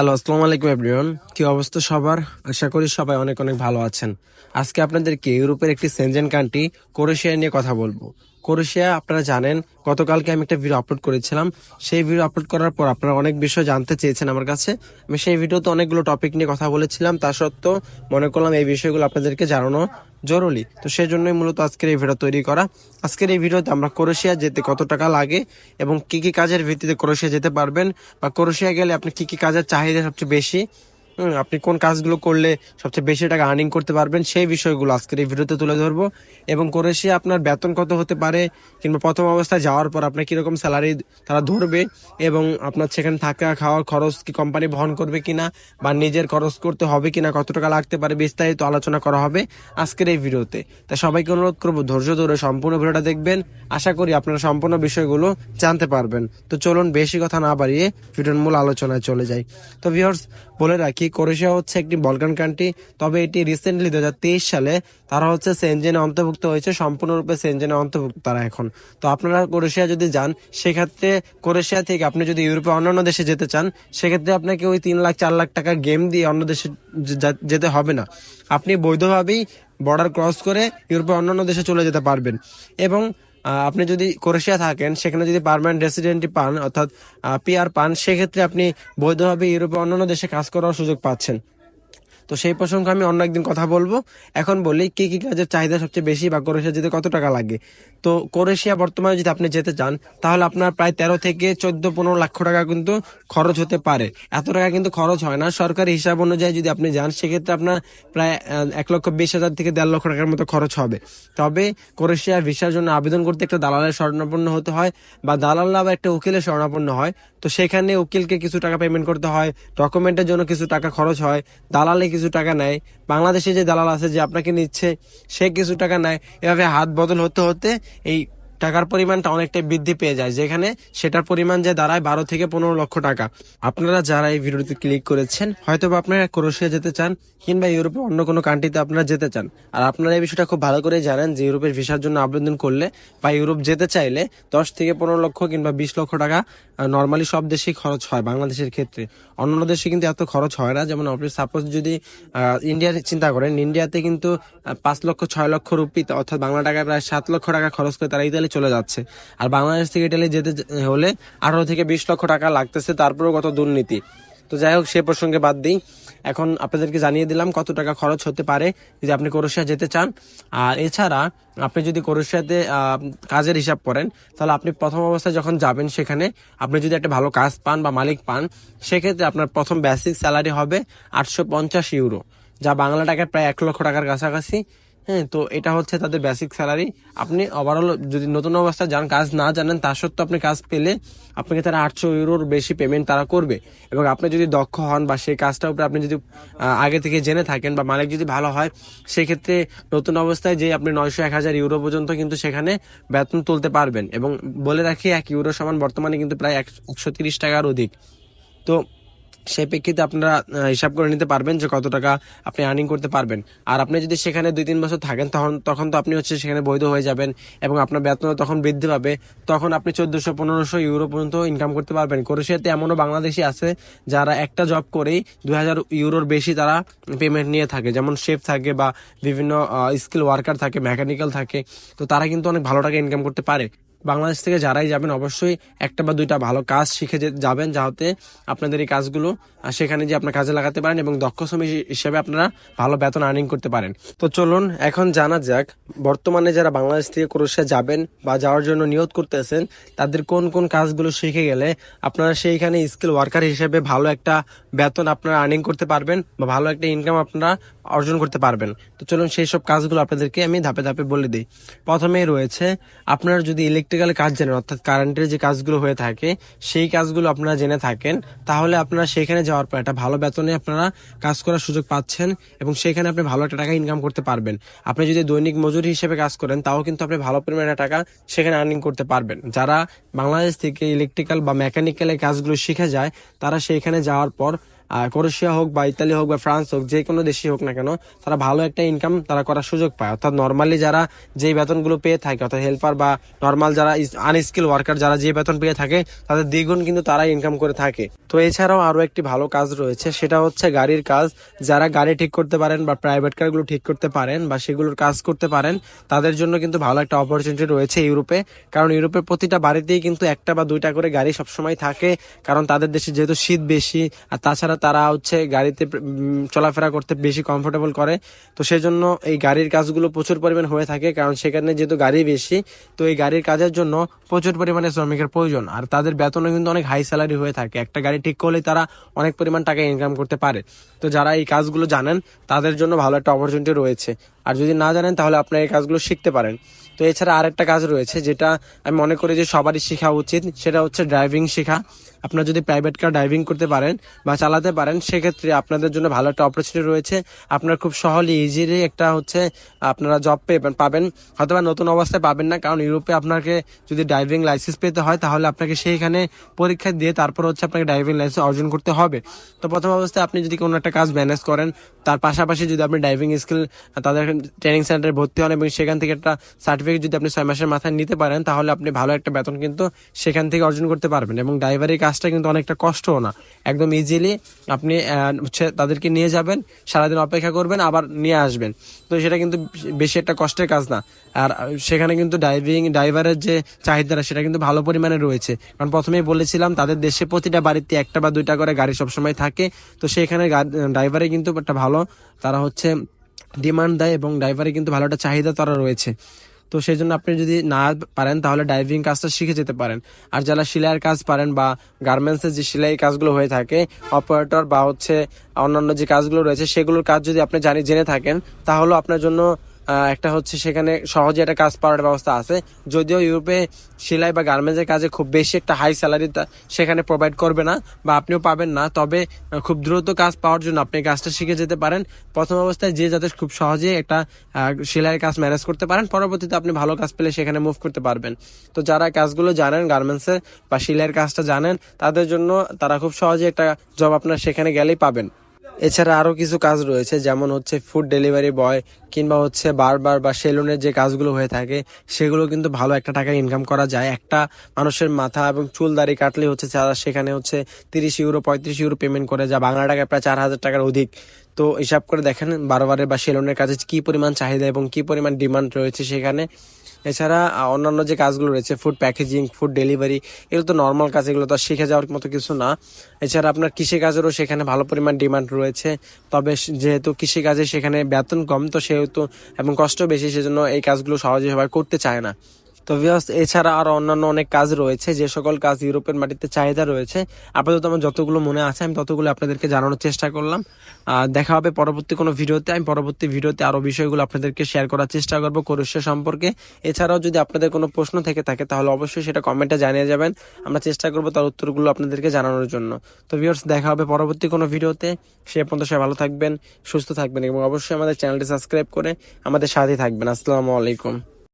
Hello আসসালামু আলাইকুম everyone কি অবস্থা সবার? আশা করি সবাই অনেক অনেক ভালো আছেন। আজকে আপনাদেরকে ইউরোপের একটি সেনজেন কান্ট্রি ক্রোয়েশিয়া নিয়ে কথা বলব। ক্রোয়েশিয়া, আপনারা জানেন, গতকালকে আমি একটা ভিডিও আপলোড করেছিলাম। সেই ভিডিও আপলোড করার পর আপনারা অনেক বিষয় জানতে চেয়েছেন আমার কাছে। আমি সেই ভিডিওতে অনেকগুলো টপিক নিয়ে কথা বলেছিলাম। তা সত্ত্বেও মনে করলাম এই বিষয়গুলো আপনাদেরকে জানানো জরুরি। তো সেই জন্যই মূলত আজকের এই ভিডিও তৈরি করা। আজকের এই ভিডিওতে আমরা ক্রোয়েশিয়া যেতে কত টাকা লাগে এবং কি কি কাজের ভিত্তিতে ক্রোয়েশিয়া যেতে পারবেন বা ক্রোয়েশিয়া গেলে আপনি কি কি কাজের চাহিদা সবচেয়ে বেশি আপনি কোন কাজগুলো করলে সবচেয়ে বেশি টাকা আর্নিং করতে পারবেন সেই বিষয়গুলো আজকের এই ভিডিওতে তুলে ধরবো। এবং করে সে আপনার বেতন কত হতে পারে কিংবা প্রথম অবস্থায় যাওয়ার পর আপনার কীরকম স্যালারি তারা ধরবে এবং আপনার সেখানে থাকা খাওয়ার খরচ কি কোম্পানি বহন করবে কিনা বা নিজের খরচ করতে হবে কিনা, কত টাকা লাগতে পারে বিস্তারিত আলোচনা করা হবে আজকের এই ভিডিওতে। তাই সবাইকে অনুরোধ করব ধৈর্য ধরে সম্পূর্ণ ভিডিওটা দেখবেন। আশা করি আপনারা সম্পূর্ণ বিষয়গুলো জানতে পারবেন। তো চলুন বেশি কথা না বাড়িয়ে ভিডিওর মূল আলোচনায় চলে যাই। তো ভিউয়ার্স বলে রাখি, ক্রোয়েশিয়া হচ্ছে একটি বলকান কান্ট্রি। তবে এটি রিসেন্টলি দু হাজার তেইশ সালে তারা হচ্ছে সেনজেনে অন্তর্ভুক্ত হয়েছে, সম্পূর্ণরূপে সেনজেনে অন্তর্ভুক্ত তারা এখন। তো আপনারা ক্রোয়েশিয়া যদি যান, সেক্ষেত্রে ক্রোয়েশিয়া থেকে আপনি যদি ইউরোপে অন্যান্য দেশে যেতে চান, সেক্ষেত্রে আপনাকে ওই তিন লাখ, চার লাখ টাকা গেম দিয়ে অন্য দেশে যেতে হবে না। আপনি বৈধভাবেই বর্ডার ক্রস করে ইউরোপে অন্যান্য দেশে চলে যেতে পারবেন। এবং আপনি যদি ক্রোয়েশিয়া থাকেন, সেখানে যদি পারমানেন্ট রেসিডেন্টি পান, অর্থাৎ পিআর পান, সেক্ষেত্রে আপনি বৈধভাবে ইউরোপে অন্যান্য দেশে কাজ করার সুযোগ পাচ্ছেন। তো সেই প্রসঙ্গে আমি অন্য একদিন কথা বলব। এখন বলি, কি কি কাজের চাহিদা সবচেয়ে বেশি বা ক্রোয়েশিয়া যেতে কত টাকা লাগে? তো ক্রোয়েশিয়া বর্তমানে যদি আপনি যেতে চান, তাহলে আপনার প্রায় তেরো থেকে চোদ্দ, পনেরো লক্ষ টাকা কিন্তু খরচ হতে পারে। এত টাকা কিন্তু খরচ হয় না। সরকারি হিসাব অনুযায়ী যদি আপনি যান, সেক্ষেত্রে আপনার প্রায় এক লক্ষ বিশ হাজার থেকে দেড় লক্ষ টাকার মতো খরচ হবে। তবে ক্রোয়েশিয়া ভিসার জন্য আবেদন করতে একটা দালালের স্বর্ণাপন্ন হতে হয় বা দালাল আবার একটা উকিলের স্বর্ণাপন্ন হয়। তো সেখানে উকিলকে কিছু টাকা পেমেন্ট করতে হয় ডকুমেন্টের জন্য কিছু টাকা খরচ হয়, দালালে কিছু টাকা নেয়, বাংলাদেশে যে দালাল আছে যে আপনাকে নিচ্ছে, সে কিছু টাকা নেয়। এভাবে হাত বদল হতে হতে এই টাকার পরিমাণটা অনেকটাই বৃদ্ধি পেয়ে যায়, যেখানে সেটার পরিমাণ যে দাঁড়ায় বারো থেকে পনেরো লক্ষ টাকা। আপনারা যারা এই ভিডিওতে ক্লিক করেছেন হয়তো বা আপনারা ক্রোশিয়া যেতে চান কিংবা ইউরোপে অন্য কোনো কান্ট্রিতে আপনারা যেতে চান। আর আপনারা এই বিষয়টা খুব ভালো করে জানেন যে ইউরোপের ভিসার জন্য আবেদন করলে বা ইউরোপ যেতে চাইলে দশ থেকে পনেরো লক্ষ কিংবা বিশ লক্ষ টাকা নর্মালি সব দেশেই খরচ হয় বাংলাদেশের ক্ষেত্রে। অন্য দেশে কিন্তু এত খরচ হয় না। যেমন আপনি সাপোজ যদি ইন্ডিয়ার চিন্তা করেন ইন্ডিয়াতে কিন্তু পাঁচ লক্ষ, ছয় লক্ষ রুপি, অর্থাৎ বাংলা টাকায় প্রায় সাত লক্ষ টাকা খরচ করে তারা ইতালি চলে যাচ্ছে। আর বাংলাদেশ থেকে ইতালি যেতে হলে আঠারো থেকে বিশ লক্ষ টাকা লাগতেছে তারপরেও কত দুর্নীতি। তো যাই হোক সে প্রসঙ্গে বাদ দিই। এখন আপনাদেরকে জানিয়ে দিলাম কত টাকা খরচ হতে পারে যদি আপনি ক্রোয়েশিয়া যেতে চান। আর এছাড়া আপনি যদি ক্রোয়েশিয়াতে আহ, কাজের হিসাব করেন তাহলে আপনি প্রথম অবস্থায় যখন যাবেন সেখানে আপনি যদি একটা ভালো কাজ পান বা মালিক পান সেক্ষেত্রে আপনার প্রথম বেসিক স্যালারি হবে আটশো পঞ্চাশ ইউরো যা বাংলা টাকায় প্রায় এক লক্ষ টাকার কাছাকাছি। হ্যাঁ তো এটা হচ্ছে তাদের বেসিক স্যালারি আপনি ওভারঅল যদি নতুন অবস্থায় যান, কাজ না জানেন, তা সত্ত্বেও আপনি কাজ পেলে আপনাকে তারা আটশো ইউরোর বেশি পেমেন্ট তারা করবে। এবং আপনি যদি দক্ষ হন বা সেই কাজটার উপরে আপনি যদি আগে থেকে জেনে থাকেন বা মালিক যদি ভালো হয়, সেক্ষেত্রে নতুন অবস্থায় যে আপনি নয়শো এক হাজার ইউরো পর্যন্ত কিন্তু সেখানে বেতন তুলতে পারবেন। এবং বলে রাখি, এক ইউরো সমান বর্তমানে কিন্তু প্রায় একশো তিরিশ টাকার অধিক। তো সেই প্রেক্ষিতে আপনারা হিসাব করে নিতে পারবেন যে কত টাকা আপনি আর্নিং করতে পারবেন। আর আপনি যদি সেখানে দুই তিন বছর থাকেন, তখন তখন তো আপনি হচ্ছে সেখানে বৈধ হয়ে যাবেন এবং আপনার বেতন তখন বৃদ্ধি পাবে। তখন আপনি চোদ্দশো, পনেরোশো ইউরো পর্যন্ত ইনকাম করতে পারবেন। ক্রোয়েশিয়াতে এমনও বাংলাদেশি আছে যারা একটা জব করেই দুই হাজার ইউরোর বেশি তারা পেমেন্ট নিয়ে থাকে। যেমন শেফ থাকে বা বিভিন্ন স্কিল ওয়ার্কার থাকে মেকানিক্যাল থাকে। তো তারা কিন্তু অনেক ভালো টাকা ইনকাম করতে পারে। বাংলাদেশ থেকে যারাই যাবেন, অবশ্যই একটা বা দুইটা ভালো কাজ শিখে যাবেন যাতে আপনাদের এই কাজগুলো সেখানে যে আপনার কাজে লাগাতে পারেন এবং দক্ষ শ্রমিক হিসেবে আপনারা ভালো বেতন আর্নিং করতে পারেন। তো চলুন, এখন জানা যাক, বর্তমানে যারা বাংলাদেশ থেকে ক্রোয়েশিয়া যাবেন বা যাওয়ার জন্য নিয়োগ করতেছেন, তাদের কোন কোন কাজগুলো শিখে গেলে আপনারা সেইখানে স্কিল ওয়ার্কার হিসেবে ভালো একটা বেতন আপনারা আর্নিং করতে পারবেন বা ভালো একটা ইনকাম আপনারা অর্জন করতে পারবেন। তো চলুন, সেই সব কাজগুলো আপনাদেরকে আমি ধাপে ধাপে বলে দিই। প্রথমেই রয়েছে, আপনারা যদি ইলেকট্রিক্যাল কাজ জানেন, অর্থাৎ কারেন্টের যে কাজগুলো হয়ে থাকে, সেই কাজগুলো আপনারা জেনে থাকেন। তাহলে আপনারা সেখানে যাওয়ার পর একটা ভালো বেতনে আপনারা কাজ করার সুযোগ পাচ্ছেন এবং সেখানে আপনি ভালো একটা টাকা ইনকাম করতে পারবেন। আপনি যদি দৈনিক মজুরি হিসেবে কাজ করেন, তাও কিন্তু আপনি ভালো পরিমাণে টাকা সেখানে আর্নিং করতে পারবেন। যারা বাংলাদেশ থেকে ইলেকট্রিক্যাল বা মেকানিক্যাল কাজগুলো শিখে যায়, তারা সেইখানে যাওয়ার পর ক্রোয়েশিয়া হোক বা ইতালি হোক বা ফ্রান্স হোক, যে কোনো দেশে হোক না কেন, তারা ভালো একটা ইনকাম তারা করার সুযোগ পায়। অর্থাৎ নর্মালি যারা যেই বেতনগুলো পেয়ে থাকে, অর্থাৎ হেল্পার বা নর্মাল যারা আনস্কিল ওয়ার্কার যারা যে বেতন পেয়ে থাকে, তাদের দ্বিগুণ কিন্তু তারা ইনকাম করে থাকে। তো এছাড়াও আরও একটি ভালো কাজ রয়েছে, সেটা হচ্ছে গাড়ির কাজ। যারা গাড়ি ঠিক করতে পারেন বা প্রাইভেট কারগুলো ঠিক করতে পারেন বা সেগুলোর কাজ করতে পারেন, তাদের জন্য কিন্তু ভালো একটা অপরচুনিটি রয়েছে ইউরোপে। কারণ ইউরোপের প্রতিটা বাড়িতেই কিন্তু একটা বা দুইটা করে গাড়ি সবসময় থাকে, কারণ তাদের দেশে যেহেতু শীত বেশি, আর তাছাড়া তারা হচ্ছে গাড়িতে চলাফেরা করতে বেশি কমফোর্টেবল করে। তো সেই জন্য এই গাড়ির কাজগুলো প্রচুর পরিমাণ হয়ে থাকে, কারণ সেখানে যেহেতু গাড়ি বেশি, তো এই গাড়ির কাজের জন্য প্রচুর পরিমাণে শ্রমিকের প্রয়োজন। আর তাদের বেতনও কিন্তু অনেক হাই স্যালারি হয়ে থাকে। একটা গাড়ি ঠিক করলে তারা অনেক পরিমাণ টাকা ইনকাম করতে পারে। তো যারা এই কাজগুলো জানেন, তাদের জন্য ভালো একটা অপরচুনিটি রয়েছে। আর যদি না জানেন, তাহলে আপনার এই কাজগুলো শিখতে পারেন। তো এছাড়া আরেকটা কাজ রয়েছে, যেটা আমি মনে করি যে সবারই শেখা উচিত, সেটা হচ্ছে ড্রাইভিং শেখা। আপনারা যদি প্রাইভেট কার ড্রাইভিং করতে পারেন বা চালাতে পারেন, সেক্ষেত্রে আপনাদের জন্য ভালো একটা অপরচুনিটি রয়েছে। আপনার খুব সহজে ইজিলি একটা হচ্ছে, আপনারা জব পেয়ে পাবেন। হয়তো বা নতুন অবস্থায় পাবেন না, কারণ ইউরোপে আপনাকে যদি ড্রাইভিং লাইসেন্স পেতে হয়, তাহলে আপনাকে সেইখানে পরীক্ষা দিয়ে তারপর হচ্ছে আপনাকে ড্রাইভিং লাইসেন্স অর্জন করতে হবে। তো প্রথম অবস্থায় আপনি যদি কোনো একটা কাজ ম্যানেজ করেন, তার পাশাপাশি যদি আপনি ড্রাইভিং স্কিল তাদের ট্রেনিং সেন্টারে ভর্তি হন এবং সেখান থেকে একটা সার্টিফিকেট যদি আপনি ছয় মাসের মাথায় নিতে পারেন, তাহলে আপনি ভালো একটা বেতন কিন্তু সেখান থেকে অর্জন করতে পারবেন এবং ড্রাইভারের কাজটা কিন্তু অনেকটা কষ্টও না। একদম ইজিলি আপনি হচ্ছে তাদেরকে নিয়ে যাবেন, সারাদিন অপেক্ষা করবেন, আবার নিয়ে আসবেন। তো সেটা কিন্তু বেশি একটা কষ্টের কাজ না। আর সেখানে কিন্তু ড্রাইভিং ড্রাইভারের যে চাহিদাটা, সেটা কিন্তু ভালো পরিমাণে রয়েছে। কারণ প্রথমেই বলেছিলাম, তাদের দেশে প্রতিটা বাড়িতে একটা বা দুইটা করে গাড়ি সবসময় থাকে। তো সেখানে ড্রাইভারে কিন্তু একটা ভালো, তারা হচ্ছে ডিমান্ড দেয় এবং ড্রাইভারে কিন্তু ভালো একটা চাহিদা তারা রয়েছে। তো সেই জন্য আপনি যদি না পারেন, তাহলে ড্রাইভিং কাজটা শিখে যেতে পারেন। আর যারা সেলাইয়ের কাজ পারেন বা গার্মেন্টসের যে সেলাই কাজগুলো হয়ে থাকে অপারেটর বা হচ্ছে অন্যান্য যে কাজগুলো রয়েছে, সেগুলোর কাজ যদি আপনি জানি, জেনে থাকেন, তাহলেও আপনার জন্য একটা হচ্ছে সেখানে সহজে একটা কাজ পাওয়ার ব্যবস্থা আছে। যদিও ইউরোপে সেলাই বা গার্মেন্টসের কাজে খুব বেশি একটা হাই স্যালারি সেখানে প্রোভাইড করবে না বা আপনিও পাবেন না। তবে খুব দ্রুত কাজ পাওয়ার জন্য আপনি কাজটা শিখে যেতে পারেন। প্রথম অবস্থায় যে যাতে খুব সহজে একটা সেলাইয়ের কাজ ম্যানেজ করতে পারেন, পরবর্তীতে আপনি ভালো কাজ পেলে সেখানে মুভ করতে পারবেন। তো যারা কাজগুলো জানেন, গার্মেন্টসের বা সেলাইয়ের কাজটা জানেন, তাদের জন্য তারা খুব সহজে একটা জব আপনার সেখানে গেলেই পাবেন। এছাড়া আরও কিছু কাজ রয়েছে, যেমন হচ্ছে ফুড ডেলিভারি বয় কিংবা হচ্ছে বারবার বা সেলুনের যে কাজগুলো হয়ে থাকে, সেগুলো কিন্তু ভালো একটা টাকা ইনকাম করা যায়। একটা মানুষের মাথা এবং চুল দাড়ি কাটলে হচ্ছে তারা সেখানে হচ্ছে তিরিশ ইউরো পঁয়ত্রিশ ইউরো পেমেন্ট করে যা বাংলা টাকায় প্রায় চার হাজার টাকার অধিক। তো হিসাব করে দেখেন বারবারের বা সেলুনের কাজে কি পরিমাণ চাহিদা এবং কি পরিমাণ ডিমান্ড রয়েছে সেখানে। এছাড়া অন্যান্য যে কাজগুলো রয়েছে ফুড প্যাকেজিং ফুড ডেলিভারি এগুলো তো নর্মাল কাজ, এগুলো তো শিখে যাওয়ার মতো কিছু না। এছাড়া আপনার কৃষি কাজেরও সেখানে ভালো পরিমাণ ডিমান্ড রয়েছে। তবে যেহেতু কৃষি কাজে সেখানে বেতন কম, তো সেহেতু এবং কষ্ট বেশি, সেজন্য এই কাজগুলো সহজে সবাই করতে চায় না। তো ভিউয়ার্স এছাড়া আরও অন্যান্য অনেক কাজ রয়েছে, যে সকল কাজ ইউরোপের মাটিতে চাহিদা রয়েছে। আপাতত আমার যতগুলো মনে আছে, আমি ততগুলো আপনাদেরকে জানানোর চেষ্টা করলাম। দেখা হবে পরবর্তী কোনো ভিডিওতে। আমি পরবর্তী ভিডিওতে আরও বিষয়গুলো আপনাদেরকে শেয়ার করার চেষ্টা করব ক্রোয়েশিয়া সম্পর্কে। এছাড়াও যদি আপনাদের কোনো প্রশ্ন থেকে থাকে, তাহলে অবশ্যই সেটা কমেন্টে জানিয়ে যাবেন। আমরা চেষ্টা করব তার উত্তরগুলো আপনাদেরকে জানানোর জন্য। তো ভিউয়ার্স দেখা হবে পরবর্তী কোনো ভিডিওতে। সে পর্যন্ত সবাই ভালো থাকবেন, সুস্থ থাকবেন এবং অবশ্যই আমাদের চ্যানেলটি সাবস্ক্রাইব করে আমাদের সাথে থাকবেন। আসসালামু আলাইকুম।